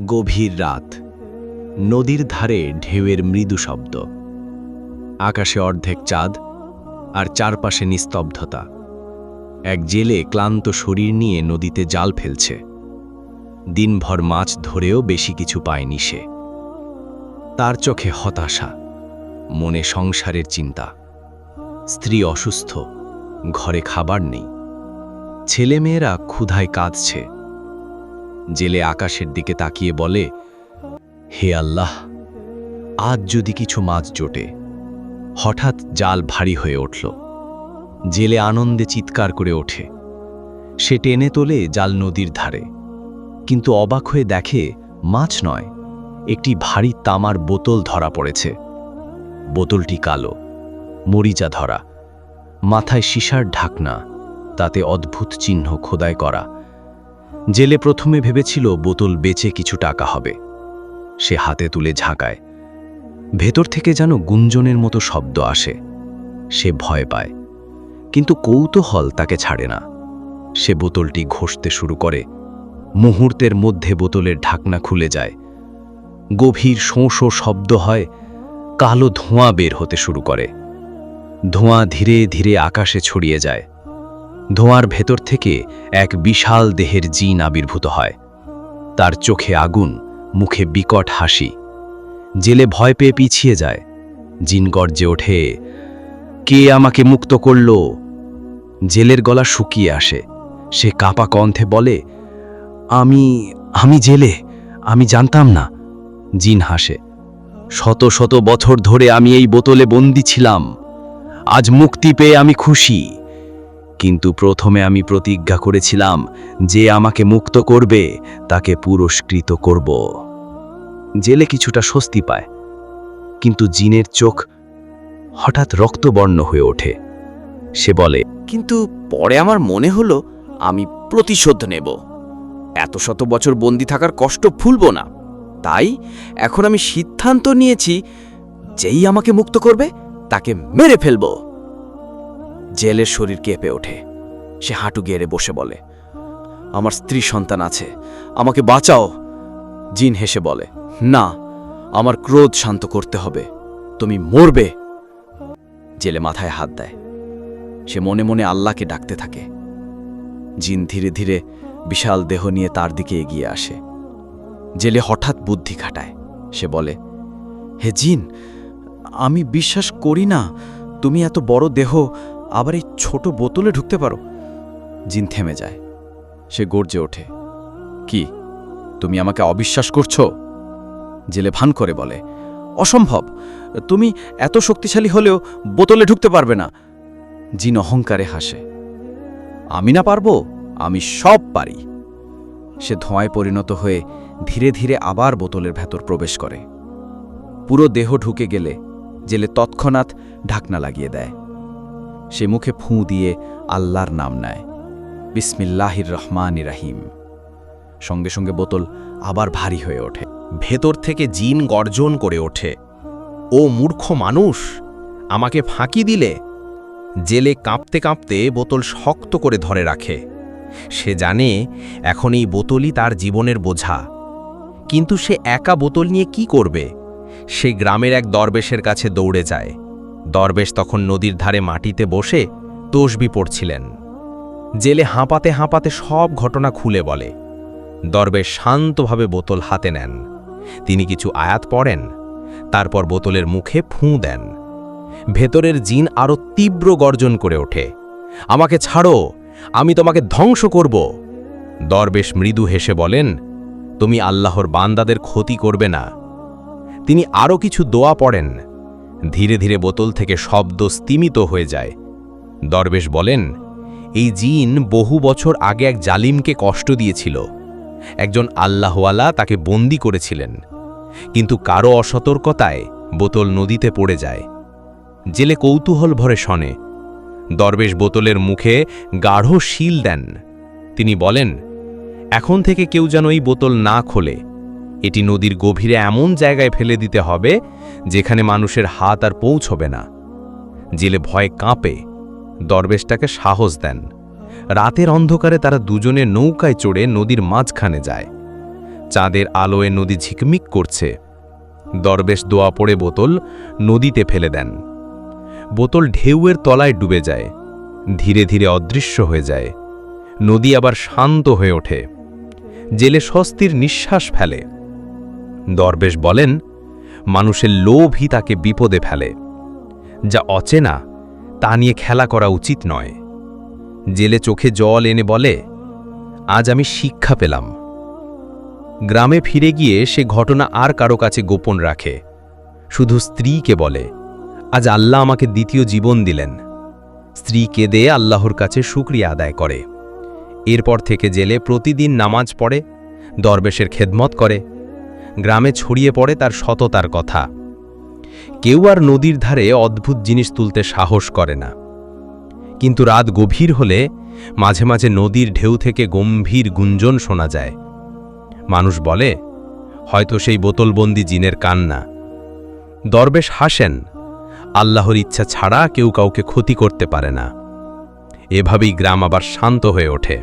গভীর রাত। নদীর ধারে ঢেউয়ের মৃদু শব্দ। আকাশে অর্ধেক চাঁদ আর চারপাশে নিস্তব্ধতা। এক জেলে ক্লান্ত শরীর নিয়ে নদীতে জাল ফেলছে। দিনভর মাছ ধরেও বেশি কিছু পায়নি সে। তার চোখে হতাশা, মনে সংসারের চিন্তা। স্ত্রী অসুস্থ, ঘরে খাবার নেই। ছেলেমেয়েরা ক্ষুধায় কাঁদছে। জেলে আকাশের দিকে তাকিয়ে বলে, হে আল্লাহ, আজ যদি কিছু মাছ জোটে, হঠাৎ জাল ভারী হয়ে উঠল। জেলে আনন্দে চিৎকার করে ওঠে। সে টেনে তোলে জাল নদীর ধারে। কিন্তু অবাক হয়ে দেখে মাছ নয়, একটি ভারী তামার বোতল ধরা পড়েছে। বোতলটি কালো, মরিচা ধরা। মাথায় সীসার ঢাকনা, তাতে অদ্ভুত চিহ্ন খোদাই করা। জেলে প্রথমে ভেবেছিল বোতল বেচে কিছু টাকা হবে। সে হাতে তুলে ঝাঁকায়। ভেতর থেকে যেন গুঞ্জনের মতো শব্দ আসে। সে ভয় পায়। কিন্তু কৌতূহল তাকে ছাড়ে না। সে বোতলটি ঘষতে শুরু করে। মুহূর্তের মধ্যে বোতলের ঢাকনা খুলে যায়। গভীর শোঁ শব্দ হয়। কালো ধোঁয়া বের হতে শুরু করে। ধোঁয়া ধীরে ধীরে আকাশে ছড়িয়ে যায়। ধোঁয়ার ভেতর থেকে এক বিশাল দেহের জিন আবির্ভূত হয়। তার চোখে আগুন, মুখে বিকট হাসি। জেলে ভয় পেয়ে পিছিয়ে যায়। জিন গর্জে ওঠে, কে আমাকে মুক্ত করল? জেলের গলা শুকিয়ে আসে। সে কাপা কণ্ঠে বলে, আমি আমি জেলে, আমি জানতাম না। জিন হাসে, শত শত বছর ধরে আমি এই বোতলে বন্দি ছিলাম। আজ মুক্তি পেয়ে আমি খুশি। কিন্তু প্রথমে আমি প্রতিজ্ঞা করেছিলাম যে আমাকে মুক্ত করবে, তাকে পুরস্কৃত করব। জেলে কিছুটা স্বস্তি পায়, কিন্তু জিনের চোখ হঠাৎ রক্তবর্ণ হয়ে ওঠে। সে বলে, কিন্তু পরে আমার মনে হলো আমি প্রতিশোধ নেব। এত শত বছর বন্দি থাকার কষ্ট ভুলব না। তাই এখন আমি সিদ্ধান্ত নিয়েছি, যেই আমাকে মুক্ত করবে, তাকে মেরে ফেলব। জেলের শরীর কেঁপে ওঠে। সে হাঁটু গেড়ে বসে বলে, আমার স্ত্রী সন্তান আছে, আমাকে বাঁচাও। জিন হেসে বলে, না, আমার ক্রোধ শান্ত করতে হবে, তুমি মরবে। জেলে মাথায় হাত দেয়। সে মনে মনে আল্লাহকে ডাকতে থাকে। জিন ধীরে ধীরে বিশাল দেহ নিয়ে তার দিকে এগিয়ে আসে। জেলে হঠাৎ বুদ্ধি খাটায়। সে বলে, হে জিন, আমি বিশ্বাস করি না, তুমি এত বড় দেহ আবার এই ছোট বোতলে ঢুকতে পারো। জিন থেমে যায়। সে গর্জে ওঠে। কি? তুমি আমাকে অবিশ্বাস করছ? জেলে ভান করে বলে, অসম্ভব। তুমি এত শক্তিশালী হলেও বোতলে ঢুকতে পারবে না। জিন অহংকারে হাসে, আমি না পারব? আমি সব পারি। সে ধোঁয়ায় পরিণত হয়ে ধীরে ধীরে আবার বোতলের ভেতর প্রবেশ করে। পুরো দেহ ঢুকে গেলে জেলে তৎক্ষণাৎ ঢাকনা লাগিয়ে দেয়। সে মুখে ফুঁ দিয়ে আল্লাহর নাম নেয়। বিসমিল্লাহির রহমান রাহিম। সঙ্গে সঙ্গে বোতল আবার ভারী হয়ে ওঠে। ভেতর থেকে জিন গর্জন করে ওঠে। ও মূর্খ মানুষ, আমাকে ফাঁকি দিলে? জেলে কাঁপতে কাঁপতে বোতল শক্ত করে ধরে রাখে। সে জানে এখন এই বোতলই তার জীবনের বোঝা। কিন্তু সে একা বোতল নিয়ে কি করবে? সে গ্রামের এক দরবেশের কাছে দৌড়ে যায়। দরবেশ তখন নদীর ধারে মাটিতে বসে তসবি পড়ছিলেন। জেলে হাঁপাতে হাঁপাতে সব ঘটনা খুলে বলে। দরবেশ শান্তভাবে বোতল হাতে নেন। তিনি কিছু আয়াত পড়েন, তারপর বোতলের মুখে ফুঁ দেন। ভেতরের জিন আরও তীব্র গর্জন করে ওঠে, আমাকে ছাড়ো, আমি তোমাকে ধ্বংস করব। দরবেশ মৃদু হেসে বলেন, তুমি আল্লাহর বান্দাদের ক্ষতি করবে না। তিনি আরও কিছু দোয়া পড়েন ধীরে ধীরে বোতল থেকে শব্দ স্তিমিত হয়ে যায়। দরবেশ বলেন, এই জিন বহু বছর আগে এক জালিমকে কষ্ট দিয়েছিল। একজন আল্লাহওয়ালা তাকে বন্দি করেছিলেন। কিন্তু কারও অসতর্কতায় বোতল নদীতে পড়ে যায়। জেলে কৌতূহল ভরে শনে। দরবেশ বোতলের মুখে গাঢ় শিল দেন। তিনি বলেন, এখন থেকে কেউ যেন এই বোতল না খোলে। এটি নদীর গভীরে এমন জায়গায় ফেলে দিতে হবে যেখানে মানুষের হাত আর পৌঁছবে না। জেলে ভয়ে কাঁপে, দরবেশটাকে সাহস দেন। রাতের অন্ধকারে তারা দুজনে নৌকায় চড়ে নদীর মাঝখানে যায়। চাঁদের আলোয় নদী ঝিকমিক করছে। দরবেশ দোয়া পড়ে বোতল নদীতে ফেলে দেন। বোতল ঢেউয়ের তলায় ডুবে যায়, ধীরে ধীরে অদৃশ্য হয়ে যায়। নদী আবার শান্ত হয়ে ওঠে। জেলে স্বস্তির নিঃশ্বাস ফেলে। দরবেশ বলেন, মানুষের লোভই তাকে বিপদে ফেলে। যা অচেনা, তা নিয়ে খেলা করা উচিত নয়। জেলে চোখে জল এনে বলে, আজ আমি শিক্ষা পেলাম। গ্রামে ফিরে গিয়ে সে ঘটনা আর কারও কাছে গোপন রাখে। শুধু স্ত্রীকে বলে, আজ আল্লাহ আমাকে দ্বিতীয় জীবন দিলেন। স্ত্রী কেঁদে আল্লাহর কাছে শুক্রিয়া আদায় করে। এরপর থেকে জেলে প্রতিদিন নামাজ পড়ে, দরবেশের খেদমত করে। গ্রামে ছড়িয়ে পড়ে তার সততার কথা। কেউ আর নদীর ধারে অদ্ভুত জিনিস তুলতে সাহস করে না। কিন্তু রাত গভীর হলে মাঝে মাঝে নদীর ঢেউ থেকে গম্ভীর গুঞ্জন শোনা যায়। মানুষ বলে, হয়তো সেই বোতলবন্দি জিনের কান্না। দরবেশ হাসেন, আল্লাহর ইচ্ছা ছাড়া কেউ কাউকে ক্ষতি করতে পারে না। এভাবেই গ্রাম আবার শান্ত হয়ে ওঠে।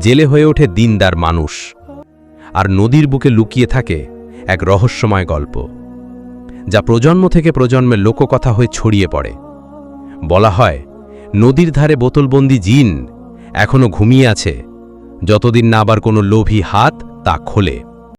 জেলে হয়ে ওঠে দিনদার মানুষ। আর নদীর বুকে লুকিয়ে থাকে এক রহস্যময় গল্প, যা প্রজন্ম থেকে প্রজন্মের লোককথা হয়ে ছড়িয়ে পড়ে। বলা হয়, নদীর ধারে বোতলবন্দি জিন এখনও ঘুমিয়ে আছে, যতদিন না আবার কোনো লোভী হাত তা খোলে।